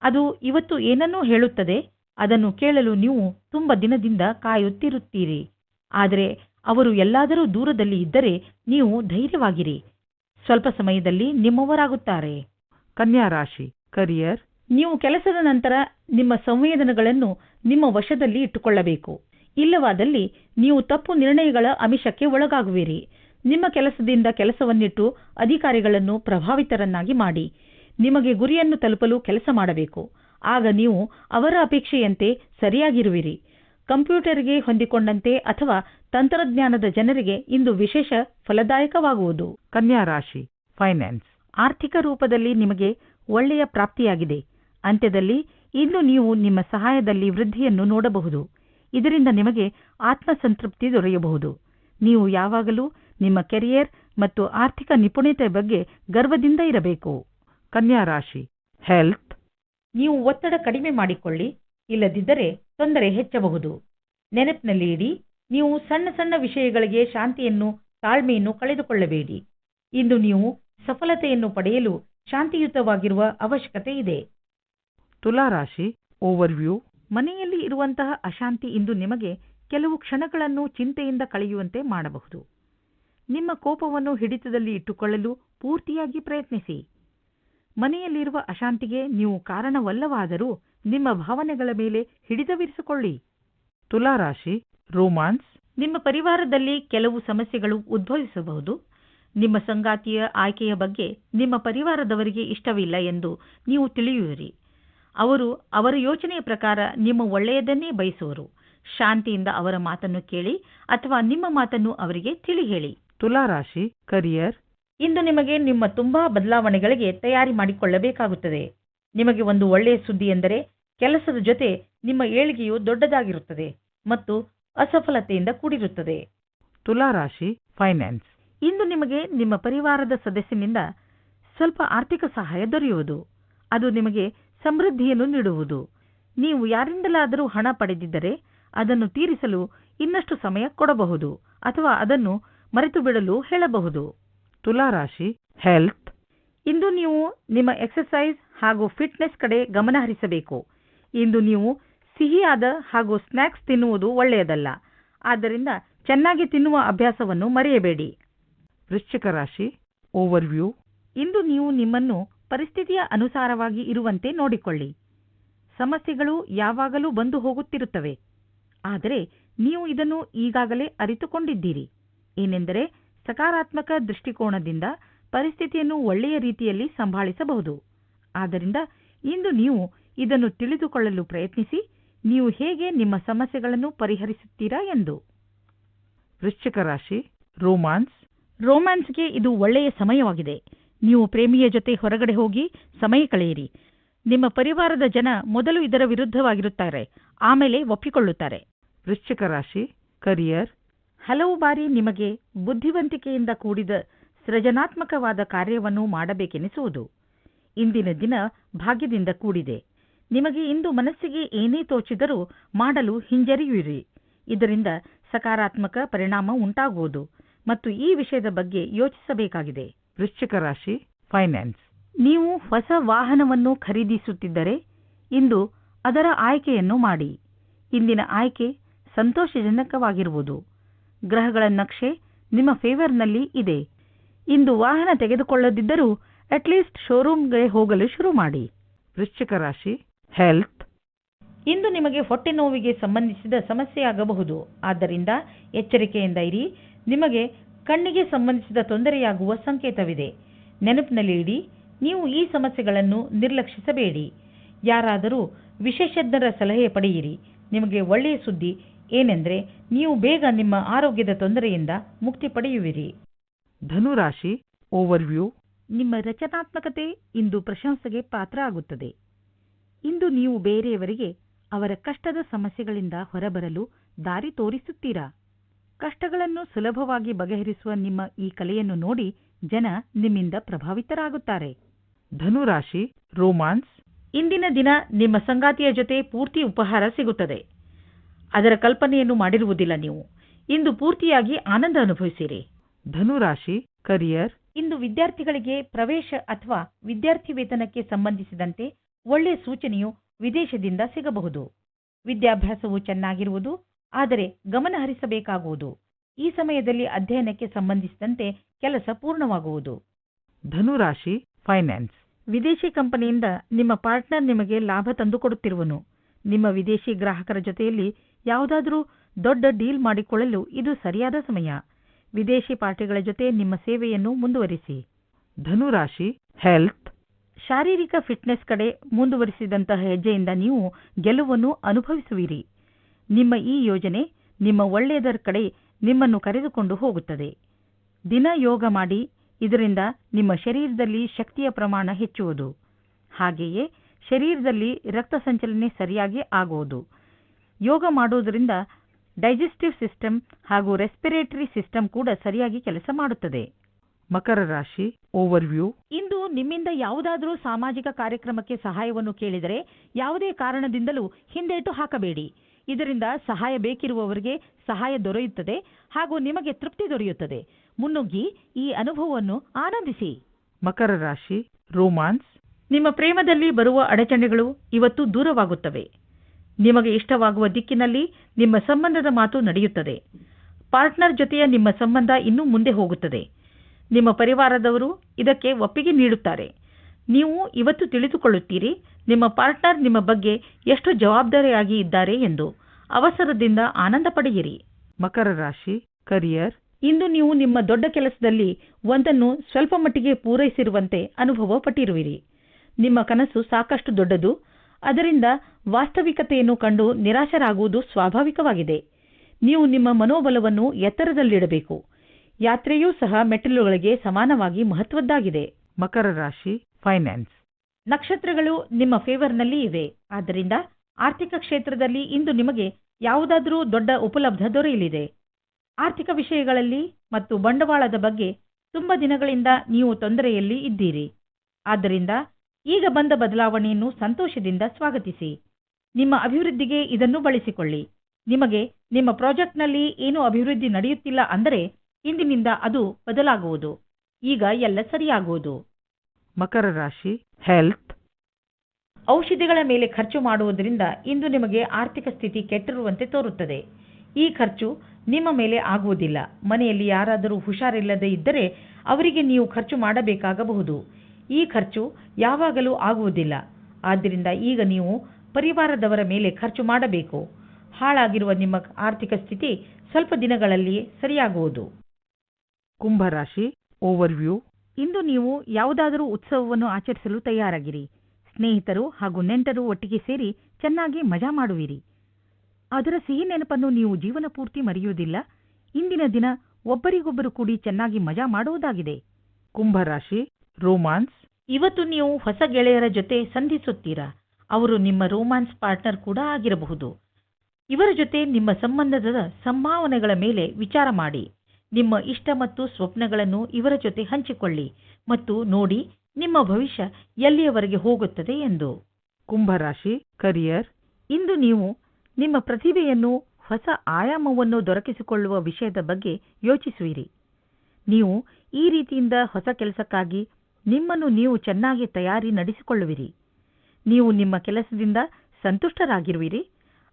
ಅದು ಇವತ್ತು ಏನನ್ನೂ ಹೇಳುತ್ತದೆ. ಅದನ್ನು ಕೇಳಲು ನೀವು ತುಂಬ ದಿನದಿಂದ ಕಾಯುತ್ತಿರುತ್ತೀರಿ. ಆದರೆ ಅವರು ಎಲ್ಲಾದರೂ ದೂರದಲ್ಲಿ ಇದ್ದರೆ ನೀವು ಧೈರ್ಯವಾಗಿರಿ. ಸ್ವಲ್ಪ ಸಮಯದಲ್ಲಿ ನಿಮ್ಮವರಾಗುತ್ತಾರೆ. ಕನ್ಯಾ ರಾಶಿ ಕರಿಯರ್ ನೀವು ಕೆಲಸದ ನಂತರ ನಿಮ್ಮ ಸಂವೇದನೆಗಳನ್ನು ನಿಮ್ಮ ವಶದಲ್ಲಿ ಇಟ್ಟುಕೊಳ್ಳಬೇಕು. ಇಲ್ಲವಾದಲ್ಲಿ ನೀವು ತಪ್ಪು ನಿರ್ಣಯಗಳ ಅಮಿಷಕ್ಕೆ ಒಳಗಾಗುವಿರಿ. ನಿಮ್ಮ ಕೆಲಸದಿಂದ ಕೆಲಸವನ್ನಿಟ್ಟು ಅಧಿಕಾರಿಗಳನ್ನು ಪ್ರಭಾವಿತರನ್ನಾಗಿ ಮಾಡಿ. ನಿಮಗೆ ಗುರಿಯನ್ನು ತಲುಪಲು ಕೆಲಸ ಮಾಡಬೇಕು. ಆಗ ನೀವು ಅವರ ಅಪೇಕ್ಷೆಯಂತೆ ಸರಿಯಾಗಿರುವಿರಿ. ಕಂಪ್ಯೂಟರ್ಗೆ ಹೊಂದಿಕೊಂಡಂತೆ ಅಥವಾ ತಂತ್ರಜ್ಞಾನದ ಜನರಿಗೆ ಇಂದು ವಿಶೇಷ ಫಲದಾಯಕವಾಗುವುದು. ಕನ್ಯಾ ರಾಶಿ ಫೈನಾನ್ಸ್. ಆರ್ಥಿಕ ರೂಪದಲ್ಲಿ ನಿಮಗೆ ಒಳ್ಳೆಯ ಪ್ರಾಪ್ತಿಯಾಗಿದೆ. ಅಂತ್ಯದಲ್ಲಿ ಇಂದು ನೀವು ನಿಮ್ಮ ಸಹಾಯದಲ್ಲಿ ವೃದ್ಧಿಯನ್ನು ನೋಡಬಹುದು. ಇದರಿಂದ ನಿಮಗೆ ಆತ್ಮಸಂತೃಪ್ತಿ ದೊರೆಯಬಹುದು. ನೀವು ಯಾವಾಗಲೂ ನಿಮ್ಮ ಕೆರಿಯರ್ ಮತ್ತು ಆರ್ಥಿಕ ನಿಪುಣತೆ ಬಗ್ಗೆ ಗರ್ವದಿಂದ ಇರಬೇಕು. ಕನ್ಯಾ ರಾಶಿ, ಹೆಲ್ತ್. ನೀವು ಒತ್ತಡ ಕಡಿಮೆ ಮಾಡಿಕೊಳ್ಳಿ, ಇಲ್ಲದಿದ್ದರೆ ತೊಂದರೆ ಹೆಚ್ಚಬಹುದು. ನೆನಪಿನಲ್ಲಿ ಇಡಿ, ನೀವು ಸಣ್ಣ ಸಣ್ಣ ವಿಷಯಗಳಿಗೆ ಶಾಂತಿಯನ್ನು, ತಾಳ್ಮೆಯನ್ನು ಕಳೆದುಕೊಳ್ಳಬೇಡಿ. ಇಂದು ನೀವು ಸಫಲತೆಯನ್ನು ಪಡೆಯಲು ಶಾಂತಿಯುತವಾಗಿರುವ ಅವಶ್ಯಕತೆ ಇದೆ. ತುಲಾ ರಾಶಿ, ಓವರ್ವ್ಯೂ. ಮನೆಯಲ್ಲಿ ಇರುವಂತಹ ಅಶಾಂತಿ ಇಂದು ನಿಮಗೆ ಕೆಲವು ಕ್ಷಣಗಳನ್ನು ಚಿಂತೆಯಿಂದ ಕಳೆಯುವಂತೆ ಮಾಡಬಹುದು. ನಿಮ್ಮ ಕೋಪವನ್ನು ಹಿಡಿತದಲ್ಲಿ ಇಟ್ಟುಕೊಳ್ಳಲು ಪೂರ್ತಿಯಾಗಿ ಪ್ರಯತ್ನಿಸಿ. ಮನೆಯಲ್ಲಿರುವ ಅಶಾಂತಿಗೆ ನೀವು ಕಾರಣವಲ್ಲವಾದರೂ ನಿಮ್ಮ ಭಾವನೆಗಳ ಮೇಲೆ ಹಿಡಿತವಿರಿಸಿಕೊಳ್ಳಿ. ತುಲಾ ರಾಶಿ ರೋಮಾನ್ಸ್. ನಿಮ್ಮ ಪರಿವಾರದಲ್ಲಿ ಕೆಲವು ಸಮಸ್ಯೆಗಳು ಉದ್ಭವಿಸಬಹುದು. ನಿಮ್ಮ ಸಂಗಾತಿಯ ಆಯ್ಕೆಯ ಬಗ್ಗೆ ನಿಮ್ಮ ಪರಿವಾರದವರಿಗೆ ಇಷ್ಟವಿಲ್ಲ ಎಂದು ನೀವು ತಿಳಿಯುವಿರಿ. ಅವರು ಅವರ ಯೋಚನೆಯ ಪ್ರಕಾರ ನಿಮ್ಮ ಒಳ್ಳೆಯದನ್ನೇ ಬಯಸುವರು. ಶಾಂತಿಯಿಂದ ಅವರ ಮಾತನ್ನು ಕೇಳಿ ಅಥವಾ ನಿಮ್ಮ ಮಾತನ್ನು ಅವರಿಗೆ ತಿಳಿ ಹೇಳಿ ತುಲಾ ರಾಶಿ ಕರಿಯರ್ ಇಂದು ನಿಮಗೆ ನಿಮ್ಮ ತುಂಬಾ ಬದಲಾವಣೆಗಳಿಗೆ ತಯಾರಿ ಮಾಡಿಕೊಳ್ಳಬೇಕಾಗುತ್ತದೆ. ನಿಮಗೆ ಒಂದು ಒಳ್ಳೆಯ ಸುದ್ದಿ ಎಂದರೆ ಕೆಲಸದ ಜೊತೆ ನಿಮ್ಮ ಏಳಿಗೆಯು ದೊಡ್ಡದಾಗಿರುತ್ತದೆ ಮತ್ತು ಅಸಫಲತೆಯಿಂದ ಕೂಡಿರುತ್ತದೆ. ತುಲಾ ರಾಶಿ ಫೈನಾನ್ಸ್ ಇಂದು ನಿಮಗೆ ನಿಮ್ಮ ಪರಿವಾರದ ಸದಸ್ಯನಿಂದ ಸ್ವಲ್ಪ ಆರ್ಥಿಕ ಸಹಾಯ ದೊರೆಯುವುದು. ಅದು ನಿಮಗೆ ಸಮೃದ್ಧಿಯನ್ನು ನೀಡುವುದು. ನೀವು ಯಾರಿಂದಲಾದರೂ ಹಣ ಪಡೆದಿದ್ದರೆ ಅದನ್ನು ತೀರಿಸಲು ಇನ್ನಷ್ಟು ಸಮಯ ಕೊಡಬಹುದು ಅಥವಾ ಅದನ್ನು ಮರೆತು ಬಿಡಲು ಹೇಳಬಹುದು. ತುಲಾ ರಾಶಿ ಹೆಲ್ತ್ ಇಂದು ನೀವು ನಿಮ್ಮ ಎಕ್ಸರ್ಸೈಸ್ ಹಾಗೂ ಫಿಟ್ನೆಸ್ ಕಡೆ ಗಮನ ಹರಿಸಬೇಕು. ಇಂದು ನೀವು ಸಿಹಿಯಾದ ಹಾಗೂ ಸ್ನ್ಯಾಕ್ಸ್ ತಿನ್ನುವುದು ಒಳ್ಳೆಯದಲ್ಲ. ಆದ್ದರಿಂದ ಚೆನ್ನಾಗಿ ತಿನ್ನುವ ಅಭ್ಯಾಸವನ್ನು ಮರೆಯಬೇಡಿ. ವೃಶ್ಚಿಕ ರಾಶಿ ಓವರ್ವ್ಯೂ ಇಂದು ನೀವು ನಿಮ್ಮನ್ನು ಪರಿಸ್ಥಿತಿಯ ಅನುಸಾರವಾಗಿ ಇರುವಂತೆ ನೋಡಿಕೊಳ್ಳಿ. ಸಮಸ್ಯೆಗಳು ಯಾವಾಗಲೂ ಬಂದು ಹೋಗುತ್ತಿರುತ್ತವೆ. ಆದರೆ ನೀವು ಇದನ್ನು ಈಗಾಗಲೇ ಅರಿತುಕೊಂಡಿದ್ದೀರಿ. ಏನೆಂದರೆ ಸಕಾರಾತ್ಮಕ ದೃಷ್ಟಿಕೋನದಿಂದ ಪರಿಸ್ಥಿತಿಯನ್ನು ಒಳ್ಳೆಯ ರೀತಿಯಲ್ಲಿ ಸಂಭಾಳಿಸಬಹುದು. ಆದ್ದರಿಂದ ಇಂದು ನೀವು ಇದನ್ನು ತಿಳಿದುಕೊಳ್ಳಲು ಪ್ರಯತ್ನಿಸಿ ನೀವು ಹೇಗೆ ನಿಮ್ಮ ಸಮಸ್ಯೆಗಳನ್ನು ಪರಿಹರಿಸುತ್ತೀರಾ ಎಂದು. ವೃಶ್ಚಿಕ ರಾಶಿ ರೋಮಾನ್ಸ್. ರೋಮ್ಯಾನ್ಸ್ಗೆ ಇದು ಒಳ್ಳೆಯ ಸಮಯವಾಗಿದೆ. ನೀವು ಪ್ರೇಮಿಯ ಜೊತೆ ಹೊರಗಡೆ ಹೋಗಿ ಸಮಯ ಕಳೆಯಿರಿ. ನಿಮ್ಮ ಪರಿವಾರದ ಜನ ಮೊದಲು ಇದರ ವಿರುದ್ಧವಾಗಿರುತ್ತಾರೆ. ಆಮೇಲೆ ಒಪ್ಪಿಕೊಳ್ಳುತ್ತಾರೆ. ವೃಶ್ಚಿಕ ರಾಶಿ ಕರಿಯರ್ ಹಲವು ಬಾರಿ ನಿಮಗೆ ಬುದ್ಧಿವಂತಿಕೆಯಿಂದ ಕೂಡಿದ ಸೃಜನಾತ್ಮಕವಾದ ಕಾರ್ಯವನ್ನು ಮಾಡಬೇಕೆನಿಸುವುದು. ಇಂದಿನ ದಿನ ಭಾಗ್ಯದಿಂದ ಕೂಡಿದೆ. ನಿಮಗೆ ಇಂದು ಮನಸ್ಸಿಗೆ ಏನೇ ತೋಚಿದರೂ ಮಾಡಲು ಹಿಂಜರಿಯುವಿರಿ. ಇದರಿಂದ ಸಕಾರಾತ್ಮಕ ಪರಿಣಾಮ ಉಂಟಾಗುವುದು. ಮತ್ತು ಈ ವಿಷಯದ ಬಗ್ಗೆ ಯೋಚಿಸಬೇಕಾಗಿದೆ. ವೃಶ್ಚಿಕ ರಾಶಿ ಫೈನಾನ್ಸ್ ನೀವು ಹೊಸ ವಾಹನವನ್ನು ಖರೀದಿಸುತ್ತಿದ್ದರೆ ಇಂದು ಅದರ ಆಯ್ಕೆಯನ್ನು ಮಾಡಿ. ಇಂದಿನ ಆಯ್ಕೆ ಸಂತೋಷಜನಕವಾಗಿರುವುದು. ಗ್ರಹಗಳ ನಕ್ಷೆ ನಿಮ್ಮ ಫೇವರ್ನಲ್ಲಿ ಇದೆ. ಇಂದು ವಾಹನ ತೆಗೆದುಕೊಳ್ಳದಿದ್ದರೂ ಅಟ್ಲೀಸ್ಟ್ ಶೋರೂಮ್ಗೆ ಹೋಗಲು ಶುರು ಮಾಡಿ. ವೃಶ್ಚಿಕ ರಾಶಿ ಹೆಲ್ತ್ ಇಂದು ನಿಮಗೆ ಹೊಟ್ಟೆ ನೋವಿಗೆ ಸಂಬಂಧಿಸಿದ ಸಮಸ್ಯೆಯಾಗಬಹುದು ಆದ್ದರಿಂದ ಎಚ್ಚರಿಕೆಯಿಂದ ಇರಿ. ನಿಮಗೆ ಕಣ್ಣಿಗೆ ಸಂಬಂಧಿಸಿದ ತೊಂದರೆಯಾಗುವ ಸಂಕೇತವಿದೆ. ನೆನಪಿನಲ್ಲಿ ಇಡಿ ನೀವು ಈ ಸಮಸ್ಯೆಗಳನ್ನು ನಿರ್ಲಕ್ಷಿಸಬೇಡಿ. ಯಾರಾದರೂ ವಿಶೇಷಜ್ಞರ ಸಲಹೆ ಪಡೆಯಿರಿ. ನಿಮಗೆ ಒಳ್ಳೆಯ ಸುದ್ದಿ ಏನೆಂದರೆ ನೀವು ಬೇಗ ನಿಮ್ಮ ಆರೋಗ್ಯದ ತೊಂದರೆಯಿಂದ ಮುಕ್ತಿ ಪಡೆಯುವಿರಿ. ಧನುರಾಶಿ ಓವರ್ವ್ಯೂ ನಿಮ್ಮ ರಚನಾತ್ಮಕತೆ ಇಂದು ಪ್ರಶಂಸೆಗೆ ಪಾತ್ರ ಆಗುತ್ತದೆ. ಇಂದು ನೀವು ಬೇರೆಯವರಿಗೆ ಅವರ ಕಷ್ಟದ ಸಮಸ್ಯೆಗಳಿಂದ ಹೊರಬರಲು ದಾರಿ ತೋರಿಸುತ್ತೀರಾ? ಕಷ್ಟಗಳನ್ನು ಸುಲಭವಾಗಿ ಬಗೆಹರಿಸುವ ನಿಮ್ಮ ಈ ಕಲೆಯನ್ನು ನೋಡಿ ಜನ ನಿಮ್ಮಿಂದ ಪ್ರಭಾವಿತರಾಗುತ್ತಾರೆ. ಧನುರಾಶಿ ರೋಮಾನ್ಸ್. ಇಂದಿನ ದಿನ ನಿಮ್ಮ ಸಂಗಾತಿಯ ಜೊತೆ ಪೂರ್ತಿ ಉಪಹಾರ ಸಿಗುತ್ತದೆ. ಅದರ ಕಲ್ಪನೆಯನ್ನು ಮಾಡಿರುವುದಿಲ್ಲ ನೀವು. ಇಂದು ಪೂರ್ತಿಯಾಗಿ ಆನಂದ ಅನುಭವಿಸಿರಿ. ಧನುರಾಶಿ ಕರಿಯರ್. ಇಂದು ವಿದ್ಯಾರ್ಥಿಗಳಿಗೆ ಪ್ರವೇಶ ಅಥವಾ ವಿದ್ಯಾರ್ಥಿ ವೇತನಕ್ಕೆ ಸಂಬಂಧಿಸಿದಂತೆ ಒಳ್ಳೆಯ ಸೂಚನೆಯು ವಿದೇಶದಿಂದ ಸಿಗಬಹುದು. ವಿದ್ಯಾಭ್ಯಾಸವು ಚೆನ್ನಾಗಿರುವುದು ಆದರೆ ಗಮನ ಹರಿಸಬೇಕಾಗುವುದು ಈ ಸಮಯದಲ್ಲಿ ಅಧ್ಯಯನಕ್ಕೆ ಸಂಬಂಧಿಸಿದಂತೆ ಕೆಲಸ ಪೂರ್ಣವಾಗುವುದು. ಧನುರಾಶಿ ಫೈನಾನ್ಸ್. ವಿದೇಶಿ ಕಂಪನಿಯಿಂದ ನಿಮ್ಮ ಪಾರ್ಟ್ನರ್ ನಿಮಗೆ ಲಾಭ ತಂದುಕೊಡುತ್ತಿರುವನು. ನಿಮ್ಮ ವಿದೇಶಿ ಗ್ರಾಹಕರ ಜೊತೆಯಲ್ಲಿ ಯಾವುದಾದರೂ ದೊಡ್ಡ ಡೀಲ್ ಮಾಡಿಕೊಳ್ಳಲು ಇದು ಸರಿಯಾದ ಸಮಯ. ವಿದೇಶಿ ಪಾರ್ಟಿಗಳ ಜೊತೆ ನಿಮ್ಮ ಸೇವೆಯನ್ನು ಮುಂದುವರಿಸಿ. ಧನುರಾಶಿ ಹೆಲ್ತ್. ಶಾರೀರಿಕ ಫಿಟ್ನೆಸ್ ಕಡೆ ಮುಂದುವರಿಸಿದಂತಹ ಹೆಜ್ಜೆಯಿಂದ ನೀವು ಗೆಲುವನ್ನು ಅನುಭವಿಸುವಿರಿ. ನಿಮ್ಮ ಈ ಯೋಜನೆ ನಿಮ್ಮ ಒಳ್ಳೆಯದರ ಕಡೆ ನಿಮ್ಮನ್ನು ಕರೆದುಕೊಂಡು ಹೋಗುತ್ತದೆ. ದಿನ ಯೋಗ ಮಾಡಿ ಇದರಿಂದ ನಿಮ್ಮ ಶರೀರದಲ್ಲಿ ಶಕ್ತಿಯ ಪ್ರಮಾಣ ಹೆಚ್ಚುವುದು. ಹಾಗೆಯೇ ಶರೀರದಲ್ಲಿ ರಕ್ತ ಸಂಚಲನೆ ಸರಿಯಾಗಿ ಆಗುವುದು. ಯೋಗ ಮಾಡುವುದರಿಂದ ಡೈಜೆಸ್ಟಿವ್ ಸಿಸ್ಟಮ್ ಹಾಗೂ ರೆಸ್ಪಿರೇಟರಿ ಸಿಸ್ಟಮ್ ಕೂಡ ಸರಿಯಾಗಿ ಕೆಲಸ ಮಾಡುತ್ತದೆ. ಮಕರ ರಾಶಿ ಓವರ್ವ್ಯೂ. ಇಂದು ನಿಮ್ಮಿಂದ ಯಾವುದಾದರೂ ಸಾಮಾಜಿಕ ಕಾರ್ಯಕ್ರಮಕ್ಕೆ ಸಹಾಯವನ್ನು ಕೇಳಿದರೆ ಯಾವುದೇ ಕಾರಣದಿಂದಲೂ ಹಿಂದೇಟು ಹಾಕಬೇಡಿ. ಇದರಿಂದ ಸಹಾಯ ಬೇಕಿರುವವರಿಗೆ ಸಹಾಯ ದೊರೆಯುತ್ತದೆ ಹಾಗೂ ನಿಮಗೆ ತೃಪ್ತಿ ದೊರೆಯುತ್ತದೆ. ಮುನ್ನುಗ್ಗಿ ಈ ಅನುಭವವನ್ನು ಆನಂದಿಸಿ. ಮಕರ ರಾಶಿ, ರೋಮಾನ್ಸ್. ನಿಮ್ಮ ಪ್ರೇಮದಲ್ಲಿ ಬರುವ ಅಡಚಣೆಗಳು ಇವತ್ತು ದೂರವಾಗುತ್ತವೆ. ನಿಮಗೆ ಇಷ್ಟವಾಗುವ ದಿಕ್ಕಿನಲ್ಲಿ ನಿಮ್ಮ ಸಂಬಂಧದ ಮಾತು ನಡೆಯುತ್ತದೆ. ಪಾರ್ಟ್ನರ್ ಜೊತೆಯ ನಿಮ್ಮ ಸಂಬಂಧ ಇನ್ನೂ ಮುಂದೆ ಹೋಗುತ್ತದೆ. ನಿಮ್ಮ ಪರಿವಾರದವರು ಇದಕ್ಕೆ ಒಪ್ಪಿಗೆ ನೀಡುತ್ತಾರೆ. ನೀವು ಇವತ್ತು ತಿಳಿದುಕೊಳ್ಳುತ್ತೀರಿ ನಿಮ್ಮ ಪಾರ್ಟ್ನರ್ ನಿಮ್ಮ ಬಗ್ಗೆ ಎಷ್ಟು ಜವಾಬ್ದಾರಿಯಾಗಿ ಇದ್ದಾರೆ ಎಂದು. ಅವಸರದಿಂದ ಆನಂದ ಪಡೆಯಿರಿ. ಮಕರ ರಾಶಿ ಕರಿಯರ್ ಇಂದು ನೀವು ನಿಮ್ಮ ದೊಡ್ಡ ಕೆಲಸದಲ್ಲಿ ಒಂದನ್ನು ಸ್ವಲ್ಪ ಮಟ್ಟಿಗೆ ಪೂರೈಸಿರುವಂತೆ ಅನುಭವ ಪಟ್ಟಿರುವಿರಿ. ನಿಮ್ಮ ಕನಸು ಸಾಕಷ್ಟು ದೊಡ್ಡದು. ಅದರಿಂದ ವಾಸ್ತವಿಕತೆಯನ್ನು ಕಂಡು ನಿರಾಶರಾಗುವುದು ಸ್ವಾಭಾವಿಕವಾಗಿದೆ. ನೀವು ನಿಮ್ಮ ಮನೋಬಲವನ್ನು ಎತ್ತರದಲ್ಲಿಡಬೇಕು. ಯಾತ್ರೆಯೂ ಸಹ ಮೆಟ್ಟಿಲುಗಳಿಗೆ ಸಮಾನವಾಗಿ ಮಹತ್ವದ್ದಾಗಿದೆ. ಮಕರ ರಾಶಿ ಫೈನಾನ್ಸ್ ನಕ್ಷತ್ರಗಳು ನಿಮ್ಮ ಫೇವರ್ನಲ್ಲಿ ಇವೆ. ಆದ್ದರಿಂದ ಆರ್ಥಿಕ ಕ್ಷೇತ್ರದಲ್ಲಿ ಇಂದು ನಿಮಗೆ ಯಾವುದಾದರೂ ದೊಡ್ಡ ಉಪಲಬ್ಧ ದೊರೆಯಲಿದೆ. ಆರ್ಥಿಕ ವಿಷಯಗಳಲ್ಲಿ ಮತ್ತು ಬಂಡವಾಳದ ಬಗ್ಗೆ ತುಂಬ ದಿನಗಳಿಂದ ನೀವು ತೊಂದರೆಯಲ್ಲಿ ಇದ್ದೀರಿ. ಆದ್ದರಿಂದ ಈಗ ಬಂದ ಬದಲಾವಣೆಯನ್ನು ಸಂತೋಷದಿಂದ ಸ್ವಾಗತಿಸಿ. ನಿಮ್ಮ ಅಭಿವೃದ್ಧಿಗೆ ಇದನ್ನು ಬಳಸಿಕೊಳ್ಳಿ. ನಿಮಗೆ ನಿಮ್ಮ ಪ್ರಾಜೆಕ್ಟ್ನಲ್ಲಿ ಏನೂ ಅಭಿವೃದ್ಧಿ ನಡೆಯುತ್ತಿಲ್ಲ ಅಂದರೆ ಇಂದಿನಿಂದ ಅದು ಬದಲಾಗುವುದು. ಈಗ ಎಲ್ಲ ಸರಿಯಾಗುವುದು. ಮಕರ ರಾಶಿ ಹೆಲ್ತ್ ಔಷಧಿಗಳ ಮೇಲೆ ಖರ್ಚು ಮಾಡುವುದರಿಂದ ಇಂದು ನಿಮಗೆ ಆರ್ಥಿಕ ಸ್ಥಿತಿ ಕೆಟ್ಟಿರುವಂತೆ ತೋರುತ್ತದೆ. ಈ ಖರ್ಚು ನಿಮ್ಮ ಮೇಲೆ ಆಗುವುದಿಲ್ಲ. ಮನೆಯಲ್ಲಿ ಯಾರಾದರೂ ಹುಷಾರಿಲ್ಲದೆ ಇದ್ದರೆ ಅವರಿಗೆ ನೀವು ಖರ್ಚು ಮಾಡಬೇಕಾಗಬಹುದು. ಈ ಖರ್ಚು ಯಾವಾಗಲೂ ಆಗುವುದಿಲ್ಲ. ಆದ್ದರಿಂದ ಈಗ ನೀವು ಪರಿವಾರದವರ ಮೇಲೆ ಖರ್ಚು ಮಾಡಬೇಕು. ಹಾಳಾಗಿರುವ ನಿಮ್ಮ ಆರ್ಥಿಕ ಸ್ಥಿತಿ ಸ್ವಲ್ಪ ದಿನಗಳಲ್ಲಿ ಸರಿಯಾಗುವುದು. ಕುಂಭರಾಶಿ ಓವರ್ವ್ಯೂ ಇಂದು ನೀವು ಯಾವುದಾದರೂ ಉತ್ಸವವನ್ನು ಆಚರಿಸಲು ತಯಾರಾಗಿರಿ. ಸ್ನೇಹಿತರು ಹಾಗೂ ನೆಂಟರು ಒಟ್ಟಿಗೆ ಸೇರಿ ಚೆನ್ನಾಗಿ ಮಜಾ ಮಾಡುವಿರಿ. ಅದರ ಸಿಹಿ ನೆನಪನ್ನು ನೀವು ಜೀವನ ಪೂರ್ತಿ ಮರೆಯುವುದಿಲ್ಲ. ಇಂದಿನ ದಿನ ಒಬ್ಬರಿಗೊಬ್ಬರು ಕೂಡಿ ಚೆನ್ನಾಗಿ ಮಜಾ ಮಾಡುವುದಾಗಿದೆ. ಕುಂಭರಾಶಿ ರೋಮಾನ್ಸ್. ಇವತ್ತು ನೀವು ಹೊಸ ಗೆಳೆಯರ ಜೊತೆ ಸಂಧಿಸುತ್ತೀರಾ? ಅವರು ನಿಮ್ಮ ರೋಮಾನ್ಸ್ ಪಾರ್ಟ್ನರ್ ಕೂಡ ಆಗಿರಬಹುದು. ಇವರ ಜೊತೆ ನಿಮ್ಮ ಸಂಬಂಧದ ಸಂಭಾವನೆಗಳ ಮೇಲೆ ವಿಚಾರ ಮಾಡಿ. ನಿಮ್ಮ ಇಷ್ಟ ಮತ್ತು ಸ್ವಪ್ನಗಳನ್ನು ಇವರ ಜೊತೆ ಹಂಚಿಕೊಳ್ಳಿ ಮತ್ತು ನೋಡಿ ನಿಮ್ಮ ಭವಿಷ್ಯ ಎಲ್ಲಿಯವರೆಗೆ ಹೋಗುತ್ತದೆ ಎಂದು. ಕುಂಭರಾಶಿ ಕರಿಯರ್ ಇಂದು ನೀವು ನಿಮ್ಮ ಪ್ರತಿಭೆಯನ್ನು, ಹೊಸ ಆಯಾಮವನ್ನು ದೊರಕಿಸಿಕೊಳ್ಳುವ ವಿಷಯದ ಬಗ್ಗೆ ಯೋಚಿಸುವಿರಿ. ನೀವು ಈ ರೀತಿಯಿಂದ ಹೊಸ ಕೆಲಸಕ್ಕಾಗಿ ನಿಮ್ಮನ್ನು ನೀವು ಚೆನ್ನಾಗಿ ತಯಾರಿ ನಡೆಸಿಕೊಳ್ಳುವಿರಿ. ನೀವು ನಿಮ್ಮ ಕೆಲಸದಿಂದ ಸಂತುಷ್ಟರಾಗಿರುವಿರಿ.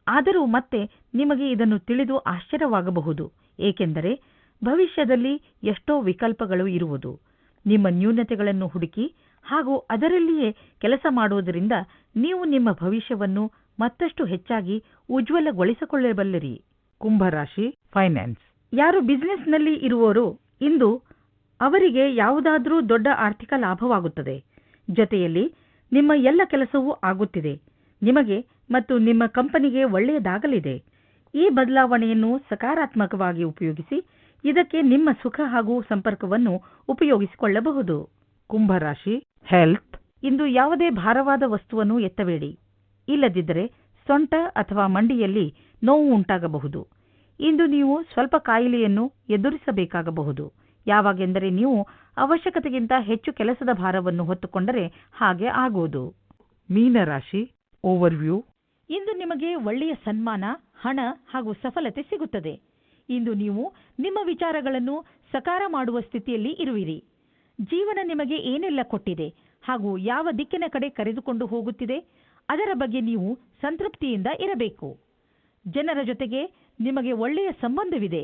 ಆದರೂ ಮತ್ತೆ ನಿಮಗೆ ಇದನ್ನು ತಿಳಿದು ಆಶ್ಚರ್ಯವಾಗಬಹುದು, ಏಕೆಂದರೆ ಭವಿಷ್ಯದಲ್ಲಿ ಎಷ್ಟೋ ವಿಕಲ್ಪಗಳು ಇರುವುದು. ನಿಮ್ಮ ನ್ಯೂನತೆಗಳನ್ನು ಹುಡುಕಿ ಹಾಗೂ ಅದರಲ್ಲಿಯೇ ಕೆಲಸ ಮಾಡುವುದರಿಂದ ನೀವು ನಿಮ್ಮ ಭವಿಷ್ಯವನ್ನು ಮತ್ತಷ್ಟು ಹೆಚ್ಚಾಗಿ ಉಜ್ವಲಗೊಳಿಸಿಕೊಳ್ಳಬಲ್ಲಿರಿ. ಕುಂಭರಾಶಿ ಫೈನಾನ್ಸ್. ಯಾರು ಬಿಸಿನೆಸ್ನಲ್ಲಿ ಇರುವವರು ಇಂದು ಅವರಿಗೆ ಯಾವುದಾದರೂ ದೊಡ್ಡ ಆರ್ಥಿಕ ಲಾಭವಾಗುತ್ತದೆ. ಜೊತೆಯಲ್ಲಿ ನಿಮ್ಮ ಎಲ್ಲ ಕೆಲಸವೂ ಆಗುತ್ತಿದೆ. ನಿಮಗೆ ಮತ್ತು ನಿಮ್ಮ ಕಂಪನಿಗೆ ಒಳ್ಳೆಯದಾಗಲಿದೆ. ಈ ಬದಲಾವಣೆಯನ್ನು ಸಕಾರಾತ್ಮಕವಾಗಿ ಉಪಯೋಗಿಸಿ ಇದಕ್ಕೆ ನಿಮ್ಮ ಸುಖ ಹಾಗೂ ಸಂಪರ್ಕವನ್ನು ಉಪಯೋಗಿಸಿಕೊಳ್ಳಬಹುದು. ಕುಂಭರಾಶಿ ಹೆಲ್ತ್ ಇಂದು ಯಾವುದೇ ಭಾರವಾದ ವಸ್ತುವನ್ನು ಎತ್ತಬೇಡಿ. ಇಲ್ಲದಿದ್ದರೆ ಸೊಂಟ ಅಥವಾ ಮಂಡಿಯಲ್ಲಿ ನೋವು ಉಂಟಾಗಬಹುದು. ಇಂದು ನೀವು ಸ್ವಲ್ಪ ಕಾಯಿಲೆಯನ್ನು ಎದುರಿಸಬೇಕಾಗಬಹುದು. ಯಾವಾಗೆಂದರೆ ನೀವು ಅವಶ್ಯಕತೆಗಿಂತ ಹೆಚ್ಚು ಕೆಲಸದ ಭಾರವನ್ನು ಹೊತ್ತುಕೊಂಡರೆ ಹಾಗೆ ಆಗುವುದು ಮೀನರಾಶಿ ಓವರ್ವ್ಯೂ ಇಂದು ನಿಮಗೆ ಒಳ್ಳೆಯ ಸನ್ಮಾನ ಹಣ ಹಾಗೂ ಸಫಲತೆ ಸಿಗುತ್ತದೆ. ಇಂದು ನೀವು ನಿಮ್ಮ ವಿಚಾರಗಳನ್ನು ಸಕಾರ ಮಾಡುವ ಸ್ಥಿತಿಯಲ್ಲಿ ಇರುವಿರಿ. ಜೀವನ ನಿಮಗೆ ಏನೆಲ್ಲ ಕೊಟ್ಟಿದೆ ಹಾಗೂ ಯಾವ ದಿಕ್ಕಿನ ಕಡೆ ಕರೆದುಕೊಂಡು ಹೋಗುತ್ತಿದೆ, ಅದರ ಬಗ್ಗೆ ನೀವು ಸಂತೃಪ್ತಿಯಿಂದ ಇರಬೇಕು. ಜನರ ಜೊತೆಗೆ ನಿಮಗೆ ಒಳ್ಳೆಯ ಸಂಬಂಧವಿದೆ.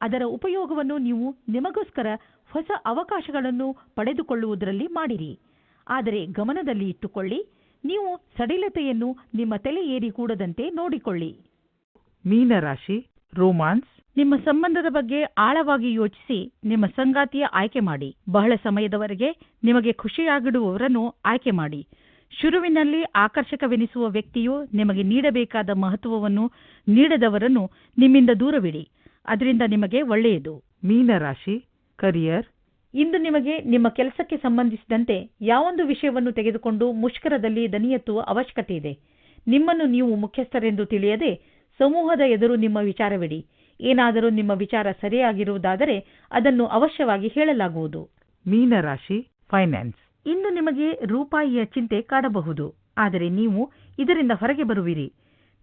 ಅದರ ಉಪಯೋಗವನ್ನು ನೀವು ನಿಮಗೋಸ್ಕರ ಹೊಸ ಅವಕಾಶಗಳನ್ನು ಪಡೆದುಕೊಳ್ಳುವುದರಲ್ಲಿ ಮಾಡಿರಿ. ಆದರೆ ಗಮನದಲ್ಲಿ ಇಟ್ಟುಕೊಳ್ಳಿ, ನೀವು ಸಡಿಲತೆಯನ್ನು ನಿಮ್ಮ ತಲೆ ಏರಿ ಕೂಡದಂತೆ ನೋಡಿಕೊಳ್ಳಿ. ಮೀನರಾಶಿ, ರೋಮಾನ್ಸ್ ನಿಮ್ಮ ಸಂಬಂಧದ ಬಗ್ಗೆ ಆಳವಾಗಿ ಯೋಚಿಸಿ ನಿಮ್ಮ ಸಂಗಾತಿಯ ಆಯ್ಕೆ ಮಾಡಿ. ಬಹಳ ಸಮಯದವರೆಗೆ ನಿಮಗೆ ಖುಷಿಯಾಗಿಡುವವರನ್ನು ಆಯ್ಕೆ ಮಾಡಿ. ಶುರುವಿನಲ್ಲಿ ಆಕರ್ಷಕವೆನಿಸುವ ವ್ಯಕ್ತಿಯು ನಿಮಗೆ ನೀಡಬೇಕಾದ ಮಹತ್ವವನ್ನು ನೀಡದವರನ್ನು ನಿಮ್ಮಿಂದ ದೂರವಿಡಿ. ಅದರಿಂದ ನಿಮಗೆ ಒಳ್ಳೆಯದು. ಮೀನರಾಶಿ ಕರಿಯರ್ ಇಂದು ನಿಮಗೆ ನಿಮ್ಮ ಕೆಲಸಕ್ಕೆ ಸಂಬಂಧಿಸಿದಂತೆ ಯಾವೊಂದು ವಿಷಯವನ್ನು ತೆಗೆದುಕೊಂಡು ಮುಷ್ಕರದಲ್ಲಿ ದನಿಯೆತ್ತುವ ಅವಶ್ಯಕತೆ ಇದೆ. ನಿಮ್ಮನ್ನು ನೀವು ಮುಖ್ಯಸ್ಥರೆಂದು ತಿಳಿಯದೆ ಸಮೂಹದ ಎದುರು ನಿಮ್ಮ ವಿಚಾರವಿಡಿ. ಏನಾದರೂ ನಿಮ್ಮ ವಿಚಾರ ಸರಿಯಾಗಿರುವುದಾದರೆ ಅದನ್ನು ಅವಶ್ಯವಾಗಿ ಹೇಳಲಾಗುವುದು. ಮೀನರಾಶಿ ಫೈನಾನ್ಸ್ ಇಂದು ನಿಮಗೆ ರೂಪಾಯಿಯ ಚಿಂತೆ ಕಾಡಬಹುದು. ಆದರೆ ನೀವು ಇದರಿಂದ ಹೊರಗೆ ಬರುವಿರಿ.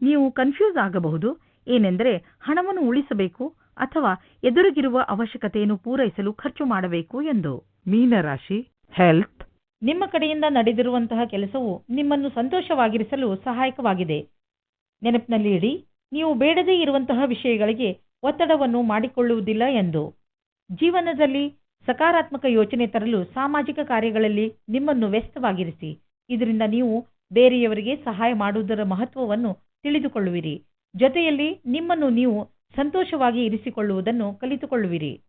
ನೀವು ಕನ್ಫ್ಯೂಸ್ ಆಗಬಹುದು. ಏನೆಂದರೆ ಹಣವನ್ನು ಉಳಿಸಬೇಕು ಅಥವಾ ಎದುರಿಗಿರುವ ಅವಶ್ಯಕತೆಯನ್ನು ಪೂರೈಸಲು ಖರ್ಚು ಮಾಡಬೇಕು ಎಂದು. ಮೀನರಾಶಿ ಹೆಲ್ತ್ ನಿಮ್ಮ ಕಡೆಯಿಂದ ನಡೆದಿರುವಂತಹ ಕೆಲಸವು ನಿಮ್ಮನ್ನು ಸಂತೋಷವಾಗಿರಿಸಲು ಸಹಾಯಕವಾಗಿದೆ. ನೆನಪಿನಲ್ಲಿ ಇಡಿ ನೀವು ಬೇಡದೇ ಇರುವಂತಹ ವಿಷಯಗಳಿಗೆ ಒತ್ತಡವನ್ನು ಮಾಡಿಕೊಳ್ಳುವುದಿಲ್ಲ ಎಂದು. ಜೀವನದಲ್ಲಿ ಸಕಾರಾತ್ಮಕ ಯೋಚನೆ ತರಲು ಸಾಮಾಜಿಕ ಕಾರ್ಯಗಳಲ್ಲಿ ನಿಮ್ಮನ್ನು ವ್ಯಸ್ತವಾಗಿರಿಸಿ. ಇದರಿಂದ ನೀವು ಬೇರೆಯವರಿಗೆ ಸಹಾಯ ಮಾಡುವುದರ ಮಹತ್ವವನ್ನು ತಿಳಿದುಕೊಳ್ಳುವಿರಿ. ಜೊತೆಯಲ್ಲಿ ನಿಮ್ಮನ್ನು ನೀವು ಸಂತೋಷವಾಗಿ ಇರಿಸಿಕೊಳ್ಳುವುದನ್ನು ಕಲಿತುಕೊಳ್ಳುವಿರಿ.